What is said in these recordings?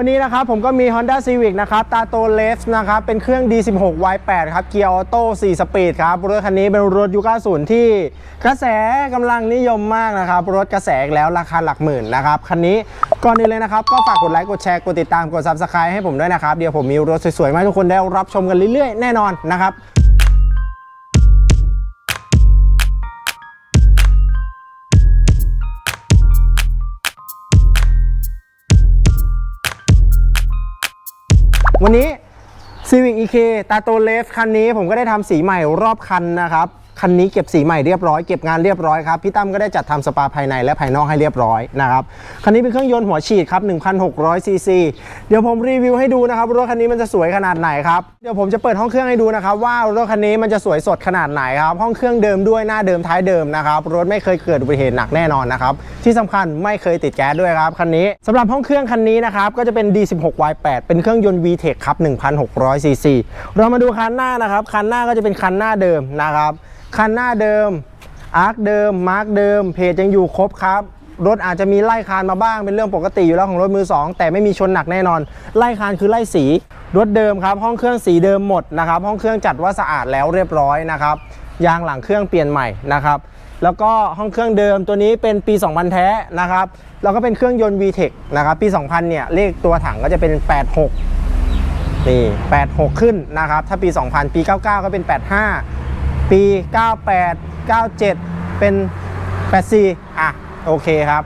วันนี้นะครับผมก็มี Honda Civic นะครับตาโตเลฟนะครับเป็นเครื่อง D16 Y8 ครับเกียร์ออโต้4สปีดครับรถคันนี้เป็นรถยุค90ที่กระแสกำลังนิยมมากนะครับรถกระแสแล้วราคาหลักหมื่นนะครับคันนี้ก่อนอื่นเลยนะครับ ก็ฝากกดไลค์กดแชร์กดติดตามกด Subscribe ให้ผมด้วยนะครับ เดี๋ยวผมมีรถสวยๆมาให้ทุกคนได้รับชมกันเรื่อยๆ แน่นอนนะครับ วันนี้ Civic EK ตาโตเลฟคันนี้ผมก็ได้ทำสีใหม่รอบคันนะครับ คันนี้เก็บสีใหม่เรียบร้อยเก็บงานเรียบร้อยครับพี่ตั้มก็ได้จัดทำสปาภายในและภายนอกให้เรียบร้อยนะครับคันนี้เป็นเครื่องยนต์หัวฉีดครับ1,600ซีซีเดี๋ยวผมรีวิวให้ดูนะครับรถคันนี้มันจะสวยขนาดไหนครับเดี๋ยวผมจะเปิดห้องเครื่องให้ดูนะครับว่ารถคันนี้มันจะสวยสดขนาดไหนครับห้องเครื่องเดิมด้วยหน้าเดิมท้ายเดิมนะครับรถไม่เคยเกิดอุบัติเหตุหนักแน่นอนนะครับที่สำคัญไม่เคยติดแก๊สด้วยครับคันนี้สำหรับห้องเครื่องคันนี้นะครับก็จะเป็น D16Y8 เป็นเครื่องยนต์ VTEC ครับ1,600ซีซีเรามาดูคันหน้านะครับคันหน้าก็จะเป็นคันหน้าเดิมนะครับ คันหน้าเดิมอาร์คเดิมมาร์คเดิม เพจยังอยู่ครบครับ รถอาจจะมีไล่คานมาบ้างเป็นเรื่องปกติอยู่แล้วของรถมือ 2 แต่ไม่มีชนหนักแน่นอน ไล่คานคือไล่สี รถเดิมครับ ห้องเครื่องสีเดิมหมดนะครับห้องเครื่องจัดว่าสะอาดแล้วเรียบร้อยนะครับยางหลังเครื่องเปลี่ยนใหม่นะครับแล้วก็ห้องเครื่องเดิมตัวนี้เป็นปี 2000 แท้นะครับแล้วก็เป็นเครื่องยนต์ VTEC นะครับปี 2000 เนี่ยเลขตัวถังก็จะเป็น 86นี่86 ขึ้นนะครับถ้าปี 2000 ปี 99 ก็เป็น 85 ปี 98 97 เป็น 84 อะ โอเคครับ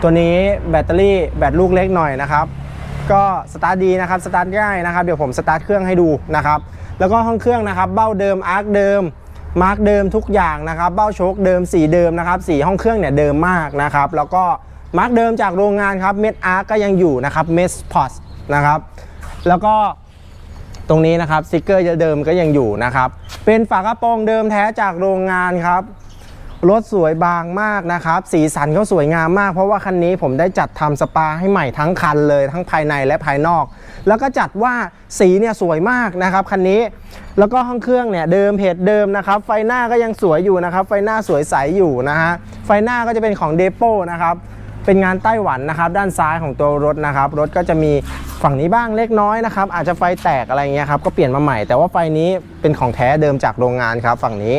ตัวนี้แบตเตอรี่แบตลูกเล็กหน่อยนะครับ ก็สตาร์ทดีนะครับ สตาร์ทง่ายนะครับ เดี๋ยวผมสตาร์ทเครื่องให้ดูนะครับ แล้วก็ห้องเครื่องนะครับ เบ้าเดิม อาร์คเดิม มาร์กเดิมทุกอย่างนะครับ เบ้าโชคเดิม สีเดิมนะครับ สีห้องเครื่องเนี่ยเดิมมากนะครับ แล้วก็มาร์กเดิมจากโรงงานครับ เม็ดอาร์คก็ยังอยู่นะครับ เมสพอสนะครับ แล้วก็ตรงนี้นะครับสติกเกอร์เดิมก็ยังอยู่นะครับ เป็นฝากระโปรงเดิมแท้จากโรงงานครับ รถสวยบางมากนะครับ สีสันเขาสวยงามมาก เพราะว่าคันนี้ผมได้จัดทำสปาให้ใหม่ทั้งคันเลยทั้งภายในและภายนอก แล้วก็จัดว่าสีเนี่ยสวยมากนะครับคันนี้ แล้วก็ห้องเครื่องเนี่ยเดิมเพจเดิมนะครับ ไฟหน้าก็ยังสวยอยู่นะครับ ไฟหน้าสวยใสอยู่นะฮะ ไฟหน้าก็จะเป็นของเดโปนะครับ เป็นงานไต้หวันนะครับ ด้านซ้ายของตัวรถนะครับ รถก็จะมีฝั่งนี้บ้างเล็กน้อยนะครับ อาจจะไฟแตกอะไรเงี้ยครับ ก็เปลี่ยนมาใหม่ แต่ว่าไฟนี้เป็นของแท้เดิมจากโรงงานครับ ฝั่งนี้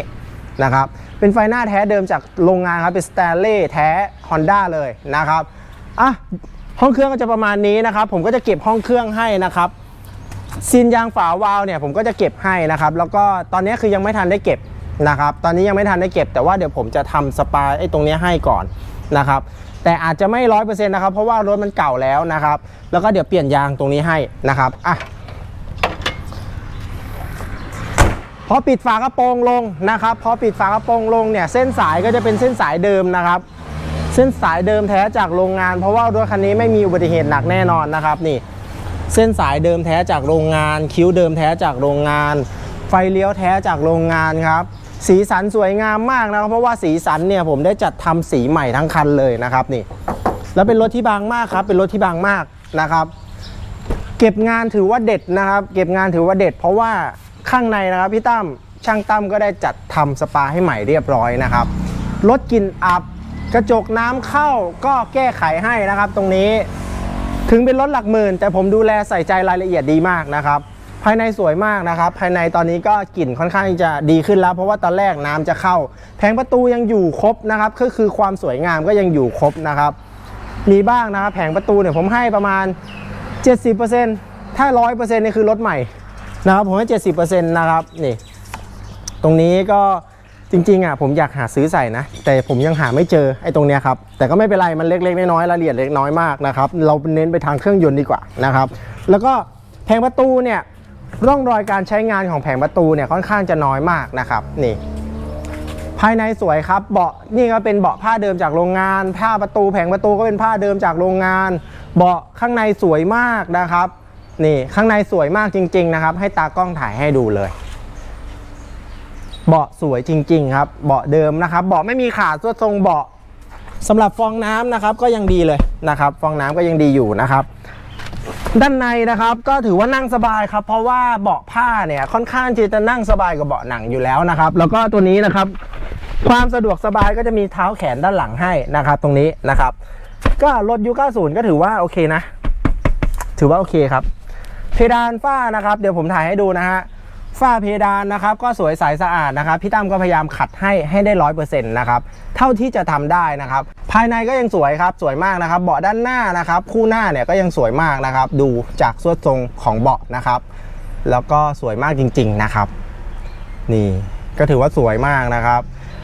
นะครับ เป็นไฟหน้าแท้เดิมจากโรงงานครับ เป็นสแตนเล่แท้ Honda เลยนะครับ อะ ห้องเครื่องก็จะประมาณนี้นะครับ ผมก็จะเก็บห้องเครื่องให้นะครับซีนยางฝาวาลเนี่ยผมก็จะเก็บให้นะครับ แล้วก็ตอนนี้คือยังไม่ทันได้เก็บนะครับ ตอนนี้ยังไม่ทันได้เก็บ แต่ว่าเดี๋ยวผมจะทำสปาไอ้ตรงนี้ให้ก่อนนะครับ แต่อาจจะไม่ร้อยเปอร์เซ็นต์นะครับ เพราะว่ารถมันเก่าแล้วนะครับ แล้วก็เดี๋ยวเปลี่ยนยางตรงนี้ให้นะครับอะพอปิดฝากระโปรงลงนะครับ พอปิดฝากระโปรงลงเนี่ยเส้นสายก็จะเป็นเส้นสายเดิมนะครับ เส้นสายเดิมแท้จากโรงงาน เพราะว่ารถคันนี้ไม่มีอุบัติเหตุหนักแน่นอนนะครับนี่ เส้นสายเดิมแท้จากโรงงาน คิ้วเดิมแท้จากโรงงาน ไฟเลี้ยวแท้จากโรงงานครับ สีสันสวยงามมากนะครับเพราะว่าสีสันเนี่ยผมได้จัดทำสีใหม่ทั้งคันเลยนะครับนี่ แล้วเป็นรถที่บางมากครับ เป็นรถที่บางมากนะครับ เก็บงานถือว่าเด็ดนะครับ เก็บงานถือว่าเด็ด เพราะว่าข้างในนะครับพี่ตั้มช่างตั้มก็ได้จัดทำสปาให้ใหม่เรียบร้อยนะครับลดกลิ่นอับกระจกน้ำเข้าก็แก้ไขให้นะครับ ตรงนี้ ถึงเป็นรถหลักหมื่น แต่ผมดูแลใส่ใจรายละเอียดดีมากนะครับ ภายในสวยมากนะครับ ภายในตอนนี้ก็กลิ่นค่อนข้างจะดีขึ้นแล้ว เพราะว่าตอนแรกน้ำจะเข้า แผงประตูยังอยู่ครบนะครับก็คือความสวยงามก็ยังอยู่ครบนะครับ มีบ้างนะครับแผงประตูเนี่ยผมให้ประมาณ 70%ถ้า 100%นี่คือรถใหม่นะครับผมให้ 70%นะครับนี่ตรงนี้ก็จริงๆอะผมอยากหาซื้อใส่นะ แต่ผมยังหาไม่เจอไอ้ตรงเนี้ยครับแต่ก็ไม่เป็นไรมันเล็กๆน้อยๆรายละเอียดเล็กน้อยมากนะครับเราเน้นไปทางเครื่องยนต์ดีกว่านะครับ แล้วก็แผงประตูเนี่ย ร่องรอยการใช้งานของแผงประตูเนี่ยค่อนข้างจะน้อยมากนะครับนี่ ภายในสวยครับเบาะนี่ก็เป็นเบาะผ้าเดิมจากโรงงาน ผ้าประตูแผงประตูก็เป็นผ้าเดิมจากโรงงาน เบาะข้างในสวยมากนะครับนี่ข้างในสวยมากจริง ๆ นะครับ ให้ตากล้องถ่ายให้ดูเลยเบาะสวยจริง ๆ ครับ เบาะเดิมนะครับ เบาะไม่มีขาดตัวทรงเบาะสำหรับฟองน้ำนะครับก็ยังดีเลยนะครับ ฟองน้ำก็ยังดีอยู่นะครับ ด้านในนะครับก็ถือว่านั่งสบายครับ เพราะว่าเบาะผ้าเนี่ยค่อนข้างที่จะนั่งสบายกว่าเบาะหนังอยู่แล้วนะครับ แล้วก็ตัวนี้นะครับ ความสะดวกสบายก็จะมีเท้าแขนด้านหลังให้นะครับ ตรงนี้นะครับ ก็รถยุค90ก็ถือว่าโอเคนะ ถือว่าโอเคครับ เพดานฝ้านะครับ เดี๋ยวผมถ่ายให้ดูนะฮะ ฝ้าเพดานนะครับก็สวยใสสะอาดนะครับพี่ตั้มก็พยายามขัดให้ให้ได้ร้อยเปอร์เซ็นต์นะครับเท่าที่จะทำได้นะครับภายในก็ยังสวยครับสวยมากนะครับเบาะด้านหน้านะครับคู่หน้าเนี่ยก็ยังสวยมากนะครับดูจากสวดทรงของเบาะนะครับแล้วก็สวยมากจริง ๆนะครับ นี่ก็ถือว่าสวยมากนะครับ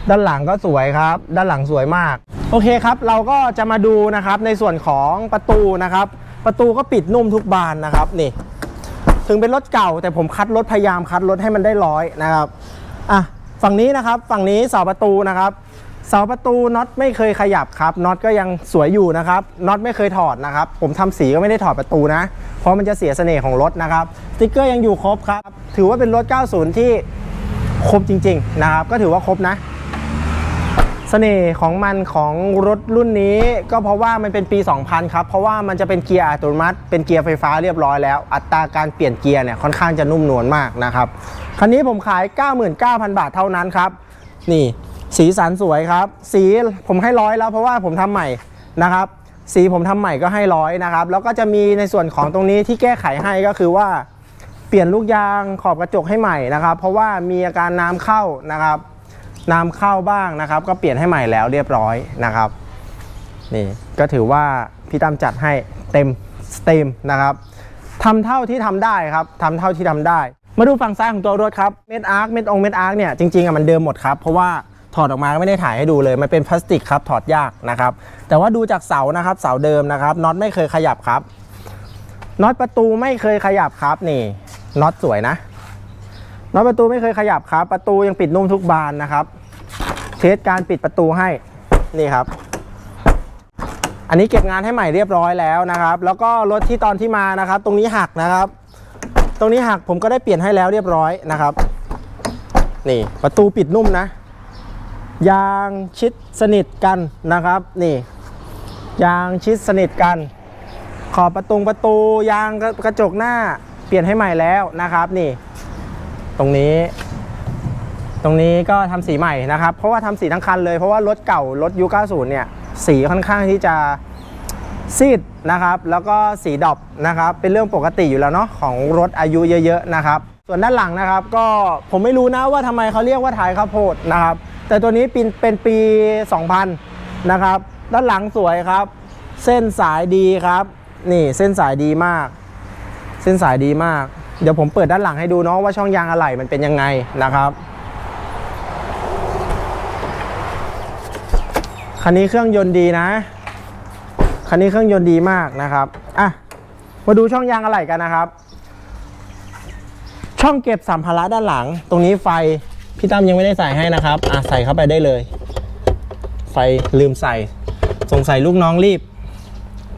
ด้านหลังก็สวยครับ ด้านหลังสวยมาก โอเคครับเราก็จะมาดูนะครับในส่วนของประตูนะครับ ประตูก็ปิดนุ่มทุกบานนะครับนี่ ถึงเป็นรถเก่า แต่ผมคัดรถพยายามคัดรถให้มันได้ร้อยนะครับอะฝั่งนี้นะครับฝั่งนี้เสาประตูนะครับเสาประตูน็อตไม่เคยขยับครับน็อตก็ยังสวยอยู่นะครับน็อตไม่เคยถอดนะครับ ผมทำสีก็ไม่ได้ถอดประตูนะ เพราะมันจะเสียเสน่ห์ของรถนะครับสติ๊กเกอร์ยังอยู่ครบครับ ถือว่าเป็นรถ 90 ที่ครบจริง ๆ นะครับ ก็ถือว่าครบนะ สน่ห์ของมันของรถรุ่นนี้ก็เพราะว่ามันเป็นปี 2000 ครับ เพราะว่ามันจะเป็นเกียร์อัตโนมัติ เป็นเกียร์ไฟฟ้าเรียบร้อยแล้ว อัตราการเปลี่ยนเกียร์เนี่ยค่อนข้างจะนุ่มนวลมากนะครับคันนี้ผมขาย 99,000 บาทเท่านั้นครับ นี่ สีสันสวยครับ สีผมให้ร้อยแล้วเพราะว่าผมทำใหม่นะครับ สีผมทำใหม่ก็ให้ร้อยนะครับ แล้วก็จะมีในส่วนของตรงนี้ที่แก้ไขให้ก็คือว่าเปลี่ยนลูกยางขอบกระจกให้ใหม่นะครับ เพราะว่ามีอาการน้ำเข้านะครับ น้ำเข้าบ้างนะครับ ก็เปลี่ยนให้ใหม่แล้วเรียบร้อยนะครับนี่ก็ถือว่าพี่ตั้มจัดให้เต็มสเต็มนะครับทำเท่าที่ทำได้ครับทำเท่าที่ทำได้ มาดูฝั่งซ้ายของตัวรถครับเม็ดอาร์คเม็ดองเม็ดอาร์คเนี่ยจริงๆอะมันเดิมหมดครับเพราะว่าถอดออกมาก็ไม่ได้ถ่ายให้ดูเลย มันเป็นพลาสติกครับถอดยากนะครับ แต่ว่าดูจากเสานะครับเสาเดิมนะครับน็อตไม่เคยขยับครับน็อตประตูไม่เคยขยับครับนี่น็อตสวยนะ น็อตประตูไม่เคยขยับครับ ประตูยังปิดนุ่มทุกบานนะครับเทสการปิดประตูให้นี่ครับ อันนี้เก็บงานให้ใหม่เรียบร้อยแล้วนะครับ แล้วก็รถที่ตอนที่มานะครับ ตรงนี้หักนะครับ ตรงนี้หักผมก็ได้เปลี่ยนให้แล้วเรียบร้อยนะครับ นี่ประตูปิดนุ่มนะ ยางชิดสนิทกันนะครับ นี่ ยางชิดสนิทกัน ขอบประตูประตูยางกระจกหน้าเปลี่ยนให้ใหม่แล้วนะครับ นี่ ตรงนี้ ตรงนี้ก็ทำสีใหม่นะครับ เพราะว่าทำสีทั้งคันเลยเพราะว่ารถเก่ารถยุ90เนี่ยสีค่อนข้างที่จะซีดนะครับแล้วก็สีดอบนะครับเป็นเรื่องปกติอยู่แล้วเนาะของรถอายุเยอะๆนะครับ ส่วนด้านหลังนะครับก็ผมไม่รู้นะว่าทำไมเขาเรียกว่าถ่ายข้าวโพดนะครับ แต่ตัวนี้เป็นเป็นปี 2000 นะครับ ด้านหลังสวยครับ เส้นสายดีครับ นี่เส้นสายดีมาก เส้นสายดีมาก เดี๋ยวผมเปิดด้านหลังให้ดูเนาะว่าช่องยางอะไหล่มันเป็นยังไงนะครับ คันนี้เครื่องยนต์ดีนะ คันนี้เครื่องยนต์ดีมากนะครับอะมาดูช่องยางอะไหล่กันนะครับ ช่องเก็บสัมภาระด้านหลัง ตรงนี้ไฟพี่ตั้มยังไม่ได้ใส่ให้นะครับอะใส่เข้าไปได้เลย ไฟลืมใส่สงสัยลูกน้องรีบ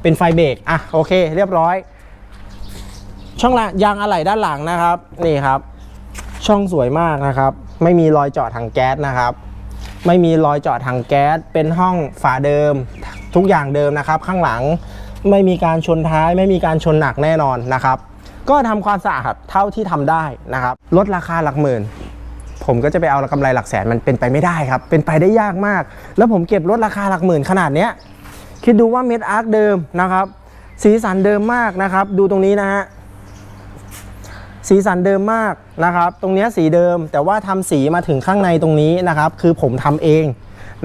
เป็นไฟเบรกอะโอเค เรียบร้อย ช่องยางอะไหล่ด้านหลังนะครับ นี่ครับ ช่องสวยมากนะครับ ไม่มีรอยเจาะถังแก๊สนะครับ ไม่มีรอยเจาะถังแก๊ส เป็นห้องฝาเดิม ทุกอย่างเดิมนะครับ ข้างหลังไม่มีการชนท้าย ไม่มีการชนหนักแน่นอนนะครับ ก็ทำความสะอาดเท่าที่ทำได้นะครับ ลดราคาหลักหมื่น ผมก็จะไปเอากำไรหลักแสนมันเป็นไปไม่ได้ครับ เป็นไปได้ยากมาก แล้วผมเก็บลดราคาหลักหมื่นขนาดเนี้ยคิดดูว่าเม็ดอาร์คเดิมนะครับ สีสันเดิมมากนะครับ ดูตรงนี้นะฮะ สีสันเดิมมากนะครับ ตรงนี้สีเดิมแต่ว่าทำสีมาถึงข้างในตรงนี้นะครับ คือผมทำเอง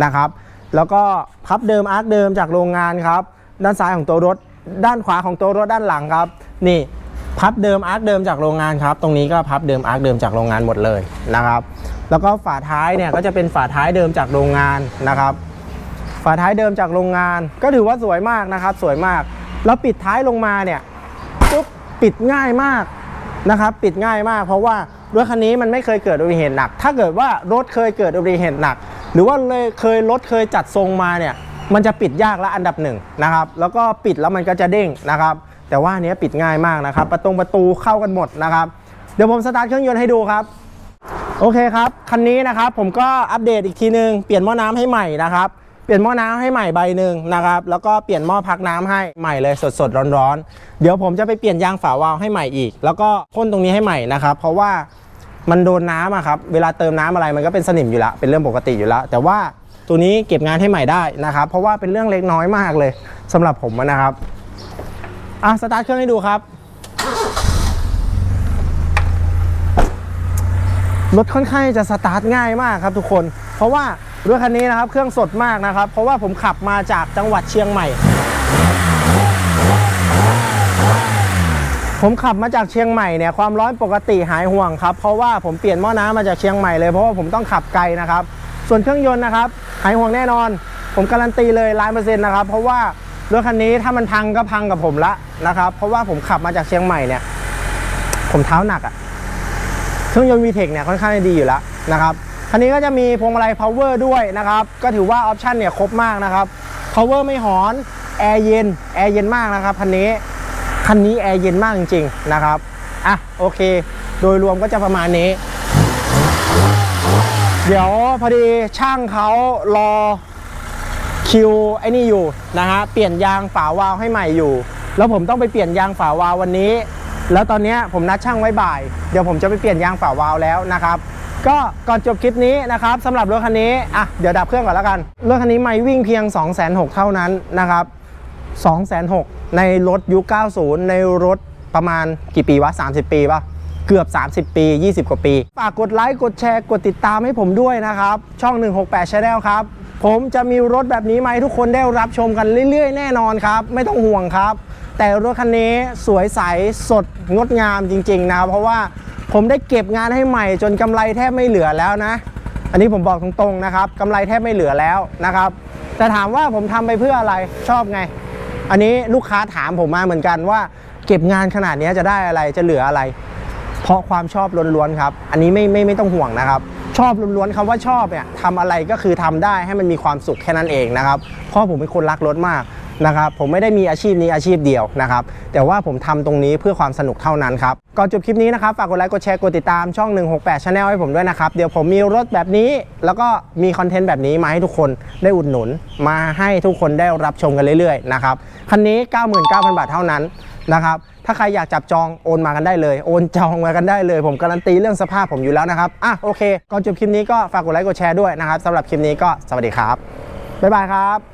นะครับ แล้วก็พับเดิมอาร์คเดิมจากโรงงานครับ ด้านซ้ายของตัวรถ ด้านขวาของตัวรถด้านหลังครับ นี่พับเดิมอาร์คเดิมจากโรงงานครับ ตรงนี้ก็พับเดิมอาร์คเดิมจากโรงงานหมดเลยนะครับ แล้วก็ฝาท้ายเนี่ยก็จะเป็นฝาท้ายเดิมจากโรงงานนะครับ ฝาท้ายเดิมจากโรงงาน ก็ถือว่าสวยมากนะครับ สวยมาก แล้วปิดท้ายลงมาเนี่ยปุ๊บปิดง่ายมาก นะครับปิดง่ายมากเพราะว่ารถคันนี้มันไม่เคยเกิดอุบัติเหตุหนัก ถ้าเกิดว่ารถเคยเกิดอุบัติเหตุหนัก หรือว่าเลยเคยรถเคยจัดทรงมาเนี่ยมันจะปิดยากละอันดับหนึ่งนะครับ แล้วก็ปิดแล้วมันก็จะเด้งนะครับ แต่ว่าเนี้ยปิดง่ายมากนะครับ ประตูประตูเข้ากันหมดนะครับ เดี๋ยวผมสตาร์ทเครื่องยนต์ให้ดูครับ โอเคครับ คันนี้นะครับผมก็อัปเดตอีกทีนึง เปลี่ยนหม้อน้ำให้ใหม่นะครับ ลี่ยนหม้อน้ำให้ใหม่ใบหนึ่งนะครับ แล้วก็เปลี่ยนหม้อพักน้ำให้ใหม่เลยสดๆร้อนๆ เดี๋ยวผมจะไปเปลี่ยนยางฝาวาล์วให้ใหม่อีก แล้วก็พ่นตรงนี้ให้ใหม่นะครับ เพราะว่ามันโดนน้ำอะครับ เวลาเติมน้ำอะไรมันก็เป็นสนิมอยู่ล้วเป็นเรื่องปกติอยู่ล้วแต่ว่าตัวนี้เก็บงานให้ใหม่ได้นะครับ เพราะว่าเป็นเรื่องเล็กน้อยมากเลยสำหรับผมนะครับอะสตาร์ทเครื่องให้ดูครับรถค่อนข้างจะสตาร์ทง่ายมากครับทุกคน เพราะว่า รถคันนี้นะครับเครื่องสดมากนะครับ เพราะว่าผมขับมาจากจังหวัดเชียงใหม่ ผมขับมาจากเชียงใหม่เนี่ยความร้อนปกติหายห่วงครับ เพราะว่าผมเปลี่ยนหม้อน้ำมาจากเชียงใหม่เลยเพราะว่าผมต้องขับไกลนะครับ ส่วนเครื่องยนต์นะครับหายห่วงแน่นอน ผมการันตีเลยล้านเปอร์เซ็นต์นะครับ เพราะว่ารถคันนี้ถ้ามันพังก็พังกับผมละนะครับ เพราะว่าผมขับมาจากเชียงใหม่เนี่ย ผมเท้าหนักอะเครื่องยนต์ VTEC เนี่ยค่อนข้างจะดีอยู่แล้วนะครับ คันนี้ก็จะมีพวงมาลัย power ด้วยนะครับ ก็ถือว่าออปชันเนี่ยครบมากนะครับ power ไม่หอนแอร์เย็นแอร์เย็นมากนะครับคันนี้คันนี้แอร์เย็นมากจริงๆนะครับอะโอเค โดยรวมก็จะประมาณนี้ เดี๋ยวพอดีช่างเขารอคิวไอ้นี่อยู่นะฮะเปลี่ยนยางฝาวาล์วให้ใหม่อยู่ แล้วผมต้องไปเปลี่ยนยางฝาวาล์ววันนี้ แล้วตอนเนี้ยผมนัดช่างไว้บ่าย เดี๋ยวผมจะไปเปลี่ยนยางฝาวาล์วแล้วนะครับ ก็ก่อนจบคลิปนี้นะครับสำหรับรถคันนี้อะเดี๋ยวดับเครื่องก่อนแล้วกัน รถคันนี้ไม่วิ่งเพียง 2 6 0 0 0เท่านั้นนะครับ2 6 0 0 0ในรถยุค 90 ในรถประมาณกี่ปีวะ 30 ปีปะเกือบ 30 ปี 20 กว่าปี ฝากกดไลค์ กดแชร์ กดติดตามให้ผมด้วยนะครับ ช่อง 168 Channel ครับ ผมจะมีรถแบบนี้มาให้ทุกคนได้รับชมกันเรื่อย ๆ แน่นอนครับ ไม่ต้องห่วงครับ แต่รถคันนี้สวยใส สดงดงามจริง ๆ นะครับ เพราะว่า ผมได้เก็บงานให้ใหม่ จนกำไรแทบไม่เหลือแล้วนะ อันนี้ผมบอกตรงๆนะครับกำไรแทบไม่เหลือแล้วนะครับ แต่ถามว่าผมทำไปเพื่ออะไรชอบไง อันนี้ลูกค้าถามผมมาเหมือนกันว่า เก็บงานขนาดนี้จะได้อะไรจะเหลืออะไร เพราะความชอบล้วนๆครับอันนี้ไม่ไม่ไม่ต้องห่วงนะครับ ชอบล้วนๆคำว่าชอบเนี่ยทำอะไรก็คือทำได้ให้มันมีความสุขแค่นั้นเองนะครับเพราะผมเป็นคนรักรถมาก นะครับผมไม่ได้มีอาชีพนี้อาชีพเดียวนะครับแต่ว่าผมทำตรงนี้เพื่อความสนุกเท่านั้นครับก่อนจบคลิปนี้นะครับฝากกดไลค์กดแชร์กดติดตามช่อง 168 Channel ให้ผมด้วยนะครับเดี๋ยวผมมีรถแบบนี้ แล้วก็มีคอนเทนต์แบบนี้มาให้ทุกคนได้อุดหนุน มาให้ทุกคนได้รับชมกันเรื่อยๆนะครับคันนี้ 99,000 บาทเท่านั้นนะครับถ้าใครอยากจับจองโอนมากันได้เลย โอนจองมากันได้เลย ผมการันตีเรื่องสภาพผมอยู่แล้วนะครับอะโอเคก่อนจบคลิปนี้ก็ฝากกดไลค์กดแชร์ด้วยนะครับสำหรับคลิปนี้ก็สวัสดีครับบ๊ายบายครับ